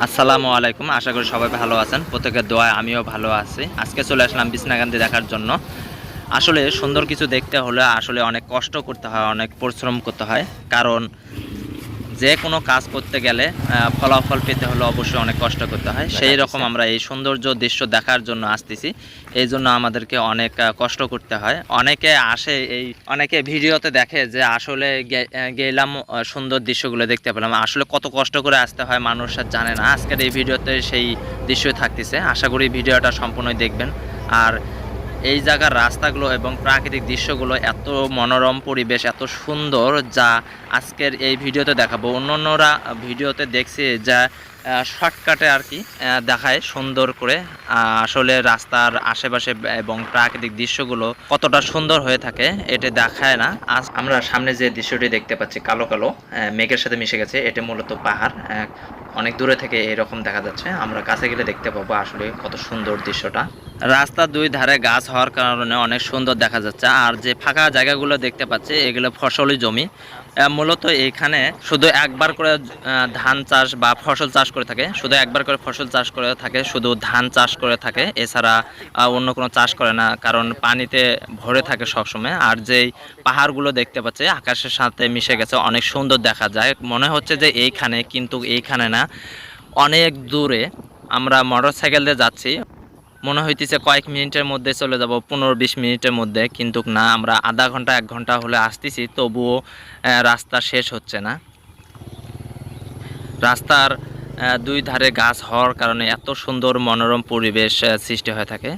আসসালামু আলাইকুম, আশা করি সবাই ভালো আছেন। প্রত্যেকের দোয়ায় আমিও ভালো আছি। আজকে চলে আসলাম বিছনাকান্দি দেখার জন্য। আসলে সুন্দর কিছু দেখতে হলে আসলে অনেক কষ্ট করতে হয়, অনেক পরিশ্রম করতে হয়। কারণ যে কোনো কাজ করতে গেলে ফলাফল পেতে হলে অবশ্যই অনেক কষ্ট করতে হয়। সেই রকম আমরা এই সৌন্দর্য দৃশ্য দেখার জন্য আসতেছি। এই জন্য আমাদেরকে অনেক কষ্ট করতে হয়। অনেকে আসে এই অনেকে ভিডিওতে দেখে যে আসলে গেলাম সুন্দর দৃশ্যগুলো দেখতে পেলাম। আসলে কত কষ্ট করে আসতে হয় মানুষ আর জানে না। আজকের এই ভিডিওতে সেই দৃশ্যই থাকতেছে। আশা করি ভিডিওটা সম্পূর্ণই দেখবেন। আর এই জায়গার রাস্তাগুলো এবং প্রাকৃতিক দৃশ্যগুলো এত মনোরম পরিবেশ, এত সুন্দর যা আজকের এই ভিডিওতে দেখাবো। অন্য অন্যরা ভিডিওতে দেখছে যা শর্টকাটে আর কি দেখায় সুন্দর করে। আসলে রাস্তার আশেপাশে এবং প্রাকৃতিক দৃশ্যগুলো কতটা সুন্দর হয়ে থাকে, এটা দেখায় না। আজ আমরা সামনে যে দৃশ্যটি দেখতে পাচ্ছি, কালো কালো মেঘের সাথে মিশে গেছে, এটা মূলত পাহাড়। অনেক দূরে থেকে এরকম দেখা যাচ্ছে। আমরা কাছে গেলে দেখতে পাবো আসলে কত সুন্দর দৃশ্যটা। রাস্তার দুই ধারে গাছ হওয়ার কারণে অনেক সুন্দর দেখা যাচ্ছে। আর যে ফাঁকা জায়গাগুলো দেখতে পাচ্ছি, এগুলো ফসলি জমি। মূলত এইখানে শুধু একবার করে ধান চাষ বা ফসল চাষ করে থাকে। শুধু একবার করে ফসল চাষ করে থাকে, শুধু ধান চাষ করে থাকে। এছাড়া অন্য কোনো চাষ করে না, কারণ পানিতে ভরে থাকে সবসময়। আর যেই পাহাড়গুলো দেখতে পাচ্ছি, আকাশের সাথে মিশে গেছে, অনেক সুন্দর দেখা যায়। মনে হচ্ছে যে এইখানে, কিন্তু এইখানে না, অনেক দূরে আমরা মোটর সাইকেল দিয়ে যাচ্ছি। মনে হইতেছে কয়েক মিনিটের মধ্যে চলে যাব পনেরো বিশ মিনিটের মধ্যে। কিন্তু না আমরা আধা ঘণ্টা এক ঘণ্টা হলে আসতেছি তবুও রাস্তা শেষ হচ্ছে না। রাস্তার দুই ধারে গাছ হওয়ার কারণে এত সুন্দর মনোরম পরিবেশ সৃষ্টি হয়ে থাকে।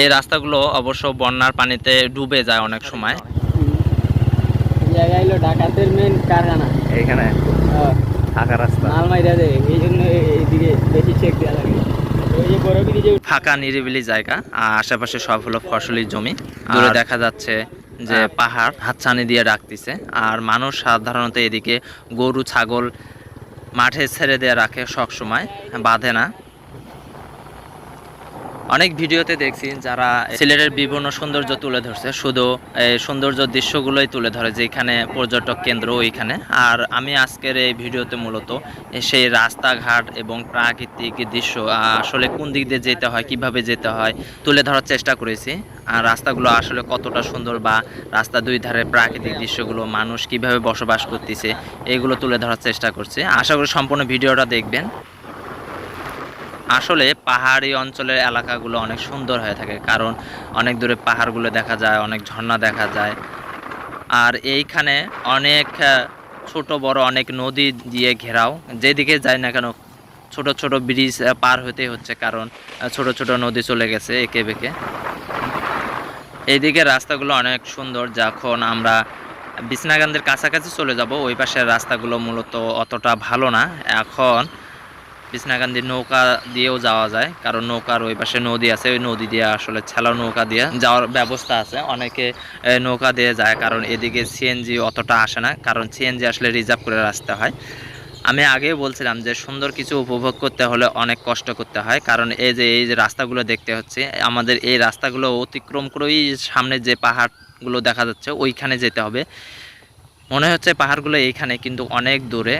এই রাস্তাগুলো অবশ্য বন্যার পানিতে ডুবে যায় অনেক সময়। জায়গা হলো ডাকাতের মেন কারখানা। এইখানে? হ্যাঁ, ফাঁকা রাস্তা। মাল মাইরা দেয় এই জন্য এইদিকে বেশি চেক দেওয়া লাগে। ফাঁকা নিরিবিলি জায়গা আর আশেপাশে সব হলো ফসলি জমি। দূরে আর- দেখা যাচ্ছে যে পাহাড় হাতছানি দিয়ে রাখতেছে আর মানুষ সাধারণত এদিকে গরু ছাগল মাঠে ছেড়ে দিয়ে রাখে সবসময় বাঁধে না। অনেক ভিডিওতে দেখছি যারা সিলেটের বিভিন্ন সৌন্দর্য তুলে ধরছে, শুধু সৌন্দর্য দৃশ্যগুলোই তুলে ধরে যেখানে পর্যটক কেন্দ্র ওইখানে। আর আমি আজকের এই ভিডিওতে মূলত সেই রাস্তাঘাট এবং প্রাকৃতিক দৃশ্য আসলে কোন দিক দিয়ে যেতে হয়, কীভাবে যেতে হয়, তুলে ধরার চেষ্টা করেছি। আর রাস্তাগুলো আসলে কতটা সুন্দর বা রাস্তা দুই ধারে প্রাকৃতিক দৃশ্যগুলো মানুষ কীভাবে বসবাস করতেছে, এগুলো তুলে ধরার চেষ্টা করছি। আশা করি সম্পূর্ণ ভিডিওটা দেখবেন। আসলে পাহাড়ি অঞ্চলের এলাকাগুলো অনেক সুন্দর হয়ে থাকে, কারণ অনেক দূরে পাহাড়গুলো দেখা যায়, অনেক ঝর্ণা দেখা যায়। আর এইখানে অনেক ছোট বড় অনেক নদী দিয়ে ঘেরাও। যেদিকে যায় না কেন, ছোট ছোট ব্রিজ পার হতে হচ্ছে, কারণ ছোট ছোট নদী চলে গেছে একে বেঁকে। এইদিকে রাস্তাগুলো অনেক সুন্দর, যখন আমরা বিছনাকান্দের কাছাকাছি চলে যাব, ওই পাশের রাস্তাগুলো মূলত অতটা ভালো না। এখন বিছনাকান্দি নৌকা দিয়েও যাওয়া যায়, কারণ নৌকার ওই পাশে নদী আছে, ওই নদী দিয়ে আসলে ছেলা নৌকা দিয়ে যাওয়ার ব্যবস্থা আছে। অনেকে নৌকা দিয়ে যায়, কারণ এদিকে সিএনজি অতটা আসে না, কারণ সিএনজি আসলে রিজার্ভ করে আসতে হয়। আমি আগেই বলছিলাম যে সুন্দর কিছু উপভোগ করতে হলে অনেক কষ্ট করতে হয়, কারণ এই যে এই যে রাস্তাগুলো দেখতে হচ্ছে, আমাদের এই রাস্তাগুলো অতিক্রম করেই সামনে যে পাহাড়গুলো দেখা যাচ্ছে, ওইখানে যেতে হবে। মনে হচ্ছে পাহাড়গুলো এইখানে, কিন্তু অনেক দূরে।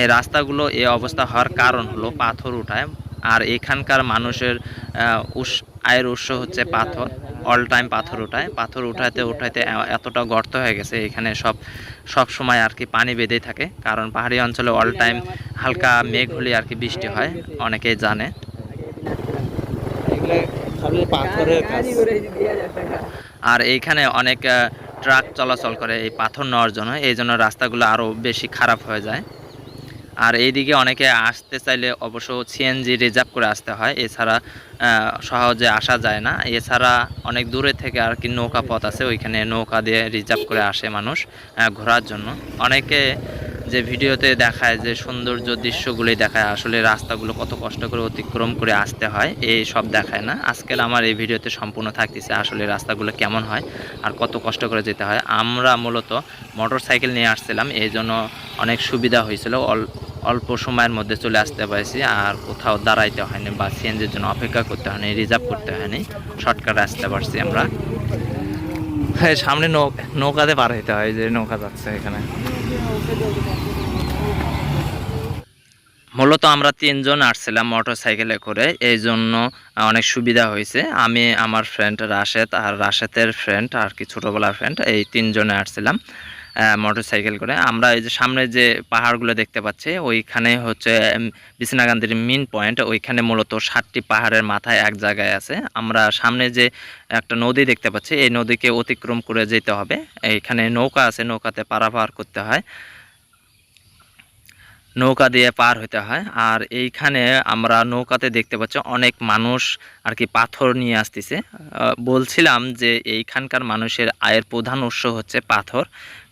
এই রাস্তাগুলো এ অবস্থা হওয়ার কারণ হলো পাথর উঠায়। আর এখানকার মানুষের উস- আয়ের উৎস হচ্ছে পাথর অল টাইম পাথর উঠায়। পাথর উঠাতে উঠাতে এ- এতটা গর্ত হয়ে গেছে এখানে সব সব সময় আর কি পানি বেঁধেই থাকে। কারণ পাহাড়ি অঞ্চলে অল টাইম হালকা মেঘ হলে আর কি বৃষ্টি হয় অনেকেই জানে। পাথরের আর এইখানে অনেক ট্রাক চলাচল করে এই পাথর নেওয়ার জন্য। এই জন্য রাস্তাগুলো আরও বেশি খারাপ হয়ে যায়। আর এইদিকে অনেকে আসতে চাইলে অবশ্য সিএনজি রিজার্ভ করে আসতে হয়। এছাড়া সহজে আসা যায় না। এছাড়া অনেক দূরে থেকে আর কি নৌকা পথ আছে, ওইখানে নৌকা দিয়ে রিজার্ভ করে আসে মানুষ ঘোরার জন্য। অনেকে যে ভিডিওতে দেখায় যে সৌন্দর্য দৃশ্যগুলি দেখায়, আসলে রাস্তাগুলো কত কষ্ট করে অতিক্রম করে আসতে হয়, এই সব দেখায় না। আজকের আমার এই ভিডিওতে সম্পূর্ণ থাকতেছে আসলে রাস্তাগুলো কেমন হয় আর কত কষ্ট করে যেতে হয়। আমরা মূলত মোটর সাইকেল নিয়ে আসছিলাম এই জন্য অনেক সুবিধা হয়েছিল। অল্প সময়ের মধ্যে চলে আসতে পারছি, আর কোথাও দাঁড়াইতে হয়নি বা সিএনজির জন্য অপেক্ষা করতে হয়নি, রিজার্ভ করতে হয়নি, শর্টকাটে আসতে পারছি আমরা। হ্যাঁ সামনে নৌ- নৌকাতে পার হইতে হয় যে নৌকা যাচ্ছে এখানে। মূলত আমরা তিনজন আসছিলাম মোটর সাইকেলে করে, এই জন্য অনেক সুবিধা হয়েছে। আমি, আমার ফ্রেন্ড রাশেদ আর রাশেদের ফ্রেন্ড আর কি ছোটোবেলার ফ্রেন্ড এই তিনজনে আসছিলাম। মোটর সাইকেল করে। আমরা এই যে সামনে যে পাহাড়গুলো দেখতে পাচ্ছি, ওইখানে হচ্ছে বিছনাকান্দির মেন পয়েন্ট ওইখানে মূলত সাতটি পাহাড়ের মাথায় এক জায়গায় আছে। আমরা সামনে যে একটা নদী দেখতে পাচ্ছি, এই নদীকে অতিক্রম করে যেতে হবে। এইখানে নৌকা আছে, নৌকাতে পারাপার করতে হয়। নৌকা দিয়ে পার হইতে হয়। আর এইখানে আমরা নৌকাতে দেখতে পাচ্ছি অনেক মানুষ আর কি পাথর নিয়ে আসতেছে। বলছিলাম যে এইখানকার মানুষের আয়ের প্রধান উৎস হচ্ছে পাথর,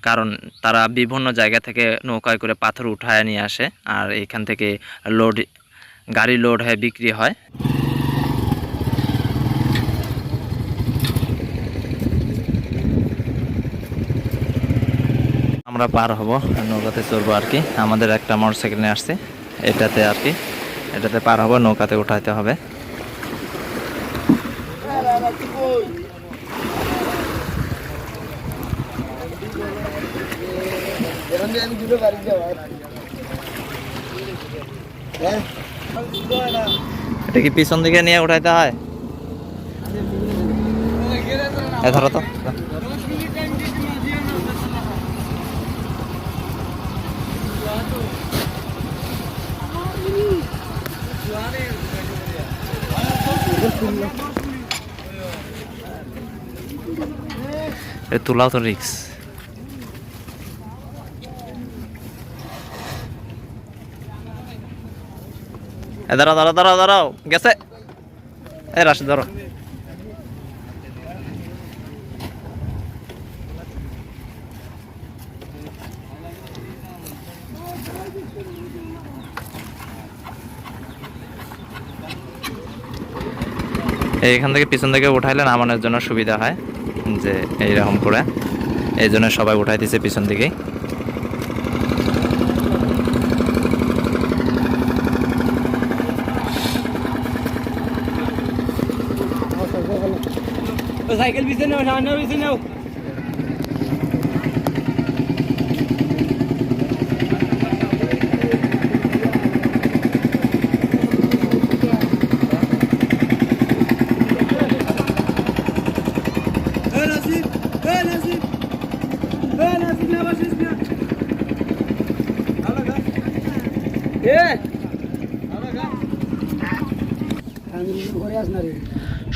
কারণ তারা বিভিন্ন জায়গা থেকে নৌকায় করে পাথর উঠায় নিয়ে আসে, আর এইখান থেকে লোড, গাড়ি লোড হয়ে বিক্রি হয়। আমরা পার হব, নৌকাতে চড়বো আর কি। আমাদের একটা মোটর সাইকেল নিয়ে আসছে, এটাতে আর কি। এটাতে পার হব, নৌকাতে উঠাইতে হবে। এটা কি পিছন দিকে নিয়ে উঠাইতে হয়? এ ধরো তো এ তোলাও তো রিক্স দাঁড়াও দাঁড়াও দাঁড়াও দাঁড়াও, গেছে। এ রাশি ধরো। এইখান থেকে পিছন থেকে উঠাইলে নামানোর জন্য সুবিধা হয়। যে এইরকম করে এই জন্য সবাই উঠাই দিছে পিছন দিকে সাইকেল পিছনে নাও সামনে পিছনে নাও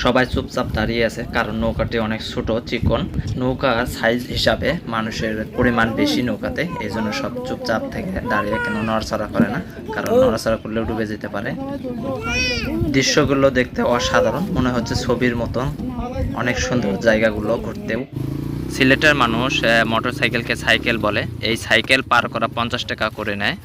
সবাই চুপচাপ দাঁড়িয়ে আছে, কারণ নৌকাটি অনেক ছোট, চিকন। নৌকা সাইজ হিসাবে মানুষের পরিমাণ বেশি নৌকাতে এই জন্য সব চুপচাপ থেকে দাঁড়িয়ে কেন নড়াচড়া করে না, কারণ নড়াচড়া করলেও ডুবে যেতে পারে। দৃশ্যগুলো দেখতে অসাধারণ, মনে হচ্ছে ছবির মতন অনেক সুন্দর জায়গাগুলো ঘুরতেও। সিলেটের মানুষ মোটর সাইকেলকে সাইকেল বলে, এই সাইকেল পার করা পঞ্চাশ টাকা করে নেয়।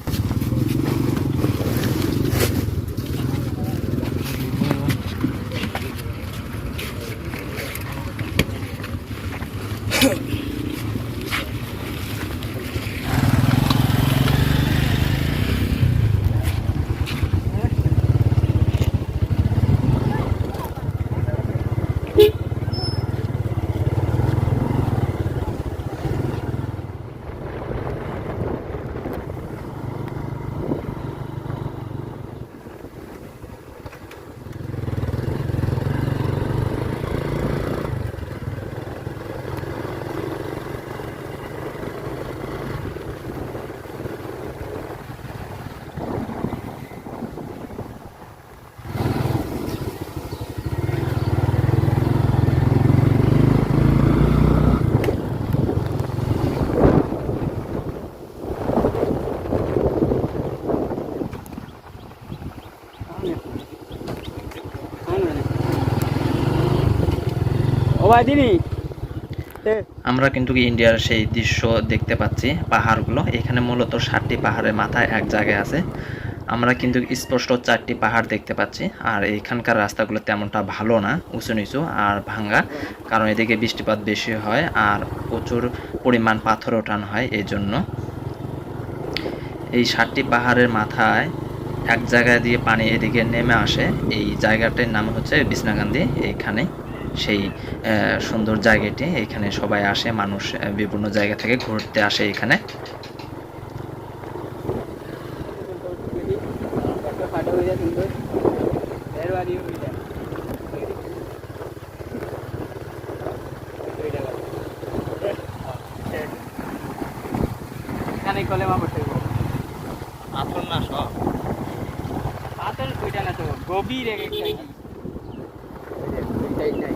আমরা কিন্তু ইন্ডিয়ার সেই দৃশ্য দেখতে পাচ্ছি, পাহাড়গুলো। এখানে মূলত ষাটটি পাহাড়ের মাথায় এক জায়গায় আছে। আমরা কিন্তু স্পষ্ট চারটি পাহাড় দেখতে পাচ্ছি, আর এখানকার রাস্তাগুলো তেমনটা ভালো না, উঁচু নিচু আর ভাঙ্গা, কারণ এদিকে বৃষ্টিপাত বেশি হয় আর প্রচুর পরিমাণ পাথর ওঠানো হয় এই জন্য এই ষাটটি পাহাড়ের মাথায় এক জায়গায় দিয়ে পানি এদিকে নেমে আসে। এই জায়গাটির নাম হচ্ছে বিছনাকান্দি এইখানে। সেই সুন্দর জায়গাটি। এখানে সবাই আসে, মানুষ বিভিন্ন জায়গা থেকে ঘুরতে আসে এখানে। কলেমা। না সব। ওইটা না তো, গভীর এক একটা কি। ওইটা, ওইটাই।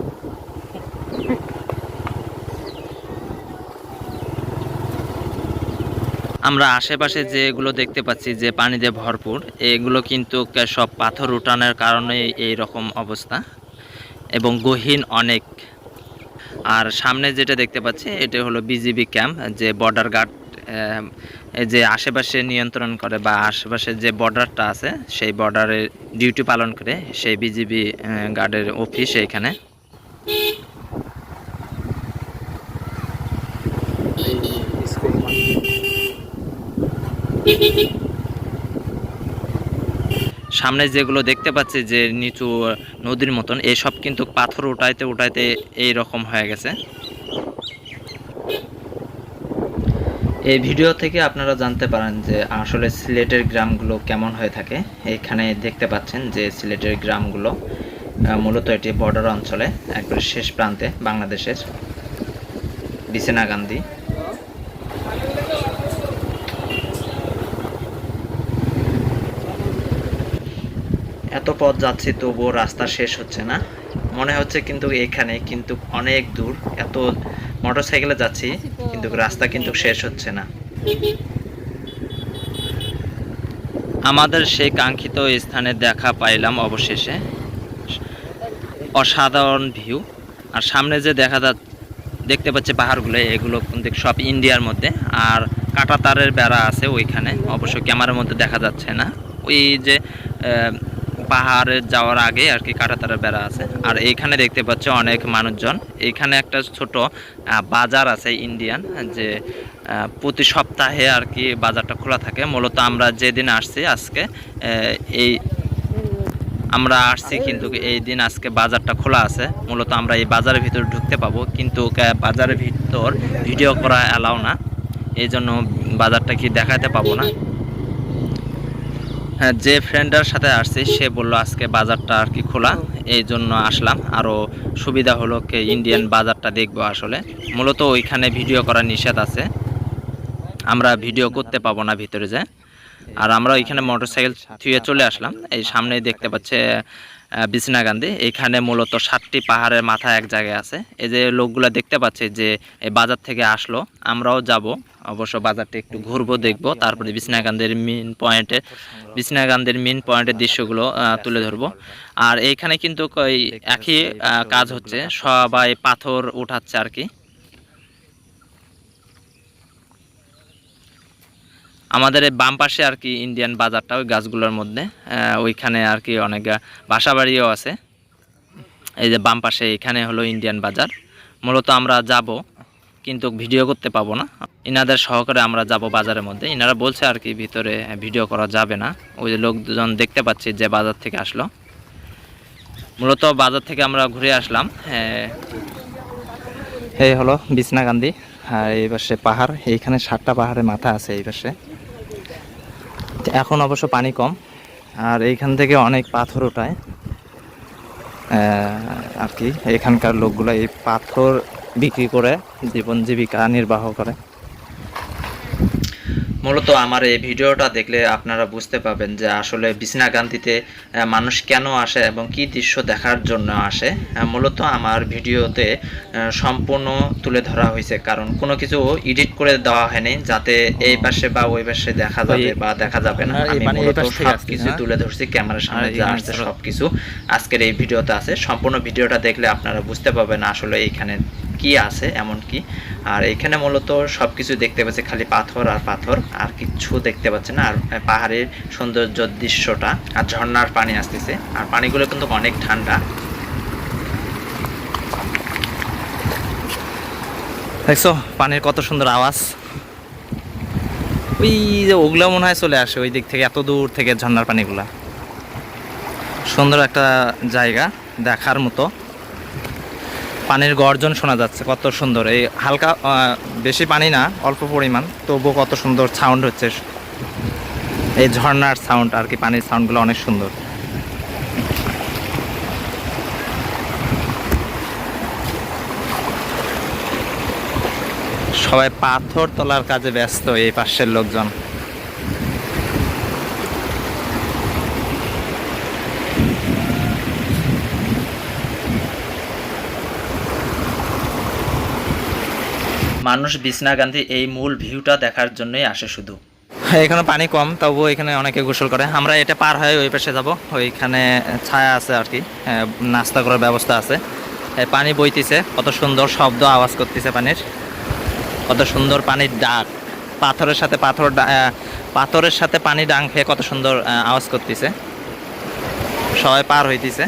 আমরা আশেপাশে যেগুলো দেখতে পাচ্ছি যে পানিতে ভরপুর, এগুলো কিন্তু সব পাথর উঠানোর কারণে এই রকম অবস্থা এবং গহীন অনেক। আর সামনে যেটা দেখতে পাচ্ছি, এটা হলো বিজিবি ক্যাম্প, যে বর্ডার গার্ড যে আশেপাশে নিয়ন্ত্রণ করে বা আশেপাশে যে বর্ডারটা আছে, সেই বর্ডারে ডিউটি পালন করে সেই বিজিবি গার্ডের অফিস এইখানে সামনে যেগুলো দেখতে পাচ্ছি যে নিচু নদীর মতন, এসব কিন্তু পাথর উঠাইতে উঠাইতে এই রকম হয়ে গেছে। এই ভিডিও থেকে আপনারা জানতে পারেন যে আসলে সিলেটের গ্রামগুলো কেমন হয়ে থাকে। এখানে দেখতে পাচ্ছেন যে সিলেটের গ্রামগুলো মূলত এটি বর্ডার অঞ্চলে, একবারে শেষ প্রান্তে বাংলাদেশের বিছনাকান্দি এত পথ যাচ্ছি তবুও রাস্তা শেষ হচ্ছে না। মনে হচ্ছে কিন্তু এখানে কিন্তু অনেক দূর, এত মোটর সাইকেলে যাচ্ছি, কিন্তু রাস্তা কিন্তু শেষ হচ্ছে না। আমাদের সেই কাঙ্ক্ষিত স্থানে দেখা পাইলাম অবশেষে। অসাধারণ ভিউ। আর সামনে যে দেখা যা, দেখতে পাচ্ছি পাহাড়গুলো, এগুলো কিন্তু সব ইন্ডিয়ার মধ্যে। আর কাঁটা তারের বেড়া আছে ওইখানে। অবশ্য ক্যামেরার মধ্যে দেখা যাচ্ছে না। ওই যে পাহাড়ে যাওয়ার আগে আর কি কাঁটা তারের বেড়া আছে। আর এইখানে দেখতে পাচ্ছি অনেক মানুষজন। এইখানে একটা ছোট বাজার আছে ইন্ডিয়ান, যে প্রতি সপ্তাহে আর কি বাজারটা খোলা থাকে। মূলত আমরা যেদিন আসছি আজকে এই আমরা আসছি কিন্তু এই দিন আজকে বাজারটা খোলা আছে। মূলত আমরা এই বাজারের ভিতর ঢুকতে পাবো। কিন্তু বাজারের ভিতর ভিডিও করা অ্যালাও না। এই জন্য বাজারটা কি দেখাতে পাবো না। হ্যাঁ যে ফ্রেন্ডের সাথে আসছি সে বলল আজকে বাজারটা আর কি খোলা এই জন্য আসলাম। আরও সুবিধা হলো কে ইন্ডিয়ান বাজারটা দেখব আসলে। মূলত ওইখানে ভিডিও করার নিষেধ আছে। আমরা ভিডিও করতে পাবো না ভিতরে যে আর আমরা ওইখানে মোটরসাইকেল থুয়ে চলে আসলাম। এই সামনে দেখতে পাচ্ছে বিছনাগান্ধী এখানে মূলত সাতটি পাহাড়ের মাথা এক জায়গায় আছে। এই যে লোকগুলা দেখতে পাচ্ছি যে বাজার থেকে আসলো, আমরাও যাব। অবশ্য বাজারটা একটু ঘুরবো, দেখব। তারপরে বিছনাগান্দির মেন পয়েন্টে বিছনাগান্দির মেন পয়েন্টের দৃশ্যগুলো তুলে ধরবো। আর এইখানে কিন্তু একই কাজ হচ্ছে। সবাই পাথর উঠাচ্ছে আর কি। আমাদের এই বাম পাশে আর কি ইন্ডিয়ান বাজারটা ওই গাছগুলোর মধ্যে। ওইখানে আর কি অনেক বাসা বাড়িও আছে। এই যে বাম পাশে এখানে হলো ইন্ডিয়ান বাজার। মূলত আমরা যাব কিন্তু ভিডিও করতে পাবো না। ইনাদের সহকারে আমরা যাব বাজারের মধ্যে। ইনারা বলছে আর কি ভিতরে ভিডিও করা যাবে না। ওই যে লোকজন দেখতে পাচ্ছি যে বাজার থেকে আসলো। মূলত বাজার থেকে আমরা ঘুরে আসলাম। হ্যাঁ, এই হলো বিছনাকান্দি আর এই পাশে পাহাড়। এইখানে সাতটা পাহাড়ের মাথা আছে এই পাশে। এখন অবশ্য পানি কম। আর এইখান থেকে অনেক পাথর ওঠায়। আর কি, এখানকার লোকগুলো এই পাথর বিক্রি করে জীবন জীবিকা নির্বাহ করে। মূলত আমার এই ভিডিওটা দেখলে আপনারা বুঝতে পারবেন যে আসলে বিছনাকান্দিতে আহ, মানুষ কেন আসে এবং কি দৃশ্য দেখার জন্য আসে মূলত আমার ভিডিওতে সম্পূর্ণ তুলে ধরা হয়েছে কারণ কোনো কিছু এডিট করে দেওয়া হয়নি যাতে এই পাশে বা ওই পাশে দেখা যাবে বা দেখা যাবে না আমি মানে মূলত সবকিছু হ্যাঁ? তুলে ধরছি ক্যামেরার সামনে যা আসছে। সবকিছু আজকের এই ভিডিওতে আছে সম্পূর্ণ ভিডিওটা দেখলে আপনারা বুঝতে পারবেন আসলে এখানে কি আছে, এমন কি? আর এখানে মূলত সবকিছু দেখতে পাচ্ছি, খালি পাথর আর পাথর, আর কিচ্ছু দেখতে পাচ্ছি না। আর পাহাড়ের সৌন্দর্য দৃশ্যটা, আর ঝর্ণার পানি আসতেছে। আর পানিগুলো কিন্তু অনেক ঠান্ডা। দেখছ, পানির কত সুন্দর আওয়াজ। ওই যে ওগুলা মনে হয় চলে আসে, ওই দিক থেকে, এত দূর থেকে ঝর্ণার পানিগুলা। সুন্দর একটা জায়গা দেখার মতো। পানির গর্জন শোনা যাচ্ছে, কত সুন্দর। এই হালকা বেশি পানি না, অল্প পরিমাণ, তবুও কত সুন্দর সাউন্ড হচ্ছে। এই ঝর্নার সাউন্ড আর কি, পানির সাউন্ডগুলো অনেক সুন্দর। সবাই পাথর তোলার কাজে ব্যস্ত এই পাশের লোকজন। মানুষ বিছনা গান্ধী এই মূল ভিউটা দেখার জন্যই আসে শুধু। এখানে পানি কম তবুও এখানে অনেকে গোসল করে। আমরা এটা পার হয়ে ওই পাশে যাব। ওইখানে ছায়া আছে আর কি। হ্যাঁ, নাস্তা করার ব্যবস্থা আছে। পানি বইতেছে কত সুন্দর শব্দ আওয়াজ করতেছে পানির। কত সুন্দর পানির ডাক। পাথরের সাথে পাথর পাথরের সাথে পানি ডাং খেয়ে কত সুন্দর আওয়াজ করতেছে। সবাই পার হইতেছে।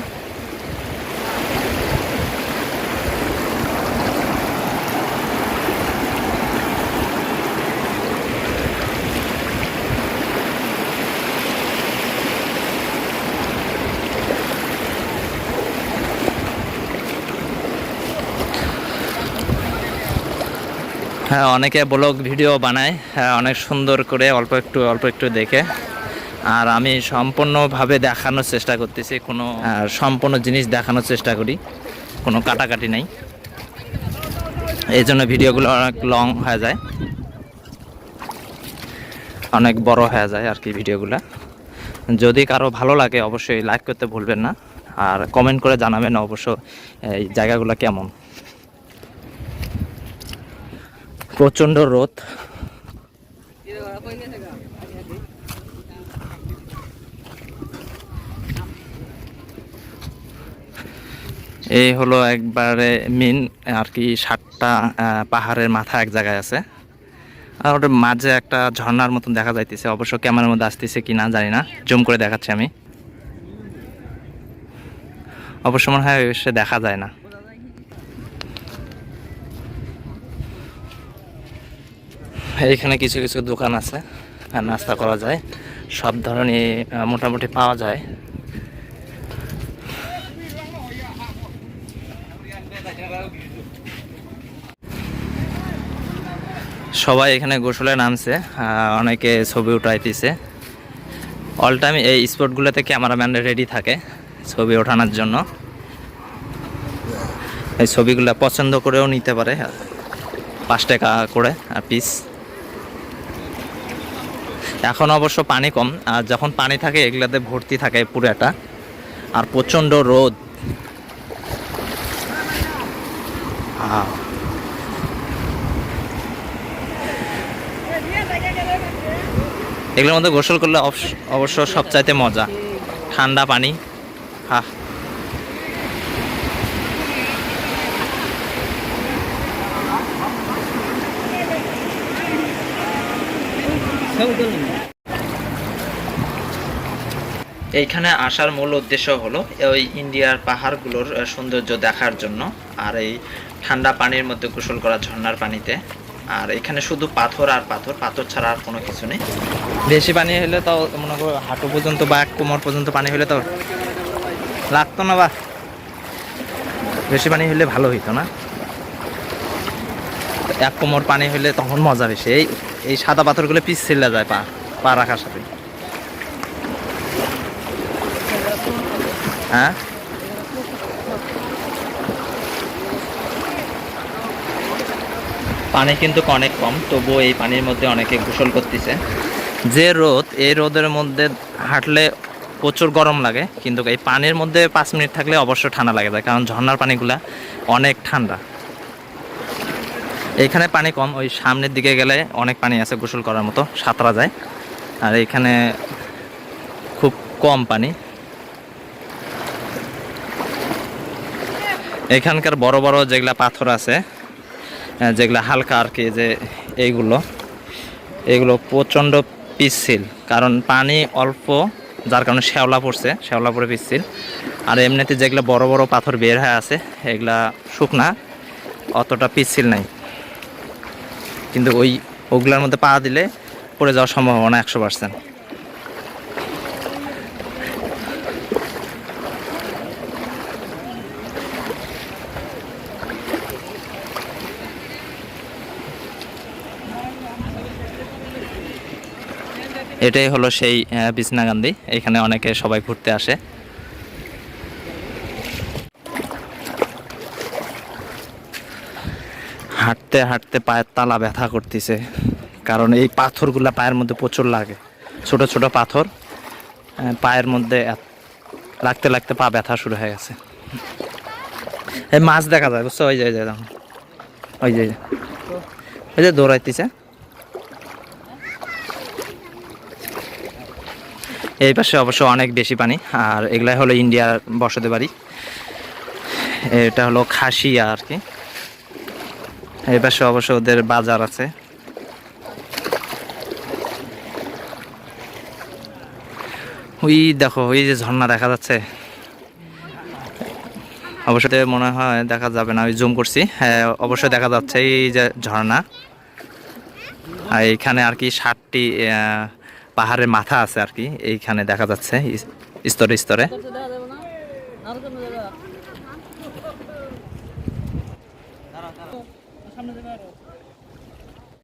অনেকে ব্লগ ভিডিও বানায় হ্যাঁ অনেক সুন্দর করে, অল্প একটু অল্প একটু দেখে। আর আমি সম্পূর্ণভাবে দেখানোর চেষ্টা করতেছি, কোনো সম্পূর্ণ জিনিস দেখানোর চেষ্টা করি, কোনো কাটাকাটি নাই। এই জন্য ভিডিওগুলো অনেক লং হয়ে যায়। অনেক বড় হয়ে যায় আর কি ভিডিওগুলো। যদি কারও ভালো লাগে, অবশ্যই লাইক করতে ভুলবেন না। আর কমেন্ট করে জানাবেন অবশ্য এই জায়গাগুলো কেমন। প্রচণ্ড রোদ। এই হলো একবারে মেন, আর কি সাতটা পাহাড়ের মাথা এক জায়গায় আছে। আর ওটার মাঝে একটা ঝর্ণার মতন দেখা যাইতেছে। অবশ্য ক্যামেরার মধ্যে আসতেছে কি না জানি না। জুম করে দেখাচ্ছি আমি। অবশ্য মনে হয় সে দেখা যায় না। এইখানে কিছু কিছু দোকান আছে আর নাস্তা করা যায়। সব ধরনের মোটামুটি পাওয়া যায়। সবাই এখানে গোসলে নামছে অনেকে ছবি উঠাইতেছে। অল টাইম এই স্পটগুলোতে ক্যামেরাম্যান রেডি থাকে ছবি ওঠানোর জন্য। এই ছবিগুলো পছন্দ করেও নিতে পারে, পাঁচ টাকা করে আর পিস এখন অবশ্য পানি কম, আর যখন পানি থাকে, এগুলাতে ভর্তি থাকে পুরাটা। আর প্রচণ্ড রোদ। এগুলোর মধ্যে গোসল করলে অবশ্য সবচাইতে মজা। ঠান্ডা পানি। হা এইখানে আসার মূল উদ্দেশ্য হলো ওই ইন্ডিয়ার পাহাড়গুলোর সৌন্দর্য দেখার জন্য আর এই ঠান্ডা পানির মধ্যে গোসল করা ঝর্ণার পানিতে। আর এখানে শুধু পাথর আর পাথর পাথর ছাড়া আর কোনো কিছু নেই। বেশি পানি হলে তাও মনে করো হাঁটু পর্যন্ত বা এক কোমর পর্যন্ত পানি হলে তো লাগতো না বা? বেশি পানি হলে ভালো হইতো না। এক কোমর পানি হলে তখন মজা বেশি। এই এই সাদা পাথরগুলো পিস ছিলা যায় পা পা রাখার সাথে। হ্যাঁ? পানি কিন্তু অনেক কম, তবুও এই পানির মধ্যে অনেকে গোসল করতেছে। যে রোদ, এই রোদের মধ্যে হাঁটলে প্রচুর গরম লাগে, কিন্তু এই পানির মধ্যে পাঁচ মিনিট থাকলে অবশ্য ঠান্ডা লাগে যায়, কারণ ঝর্নার পানিগুলা অনেক ঠান্ডা। এইখানে পানি কম, ওই সামনের দিকে গেলে অনেক পানি আছে গোসল করার মতো, সাঁতরা যায়। আর এখানে খুব কম পানি। এখানকার বড় বড় যেগুলা পাথর আছে যেগুলা হালকা আর কি, যে এইগুলো, এগুলো প্রচণ্ড পিচ্ছিল। কারণ পানি অল্প, যার কারণে শ্যাওলা পড়ছে, শ্যাওলা পড়ে পিচ্ছিল। আর এমনিতে যেগুলো বড় বড় পাথর বের হয়ে আছে, এগুলা শুকনা, অতটা পিচ্ছিল নাই। কিন্তু ওই ওগুলার মধ্যে পা দিলে পড়ে যাওয়ার সম্ভাবনা একশো পার্সেন্ট এটাই হলো সেই আহ, বিছনাকান্দি এখানে অনেকে সবাই ঘুরতে আসে। হাঁটতে হাঁটতে পায়ের তালা ব্যথা করতেছে। কারণ এই পাথরগুলা পায়ের মধ্যে প্রচুর লাগে। ছোট ছোট পাথর পায়ের মধ্যে লাগতে লাগতে পা ব্যথা শুরু হয়ে গেছে। এই মাছ দেখা যায়, বুঝছ? ওই যে ওই যে। ওই যে ওই যে। দৌড়াইতেছে। এই পাশে অবশ্য অনেক বেশি পানি, আর এগুলাই হলো ইন্ডিয়ার বসতি বাড়ি এটা হলো খাসি আর কি। এই পাশে অবশ্য ওদের বাজার আছে। ওই দেখো, ওই যে ঝর্ণা দেখা যাচ্ছে। অবশ্যই মনে হয় দেখা যাবে না ওই জুম করছি। হ্যাঁ অবশ্যই দেখা যাচ্ছে এই যে ঝর্ণা। আর এইখানে আর কি ষাটটি পাহাড়ের মাথা আছে আর কি। এইখানে দেখা যাচ্ছে স্তরে স্তরে।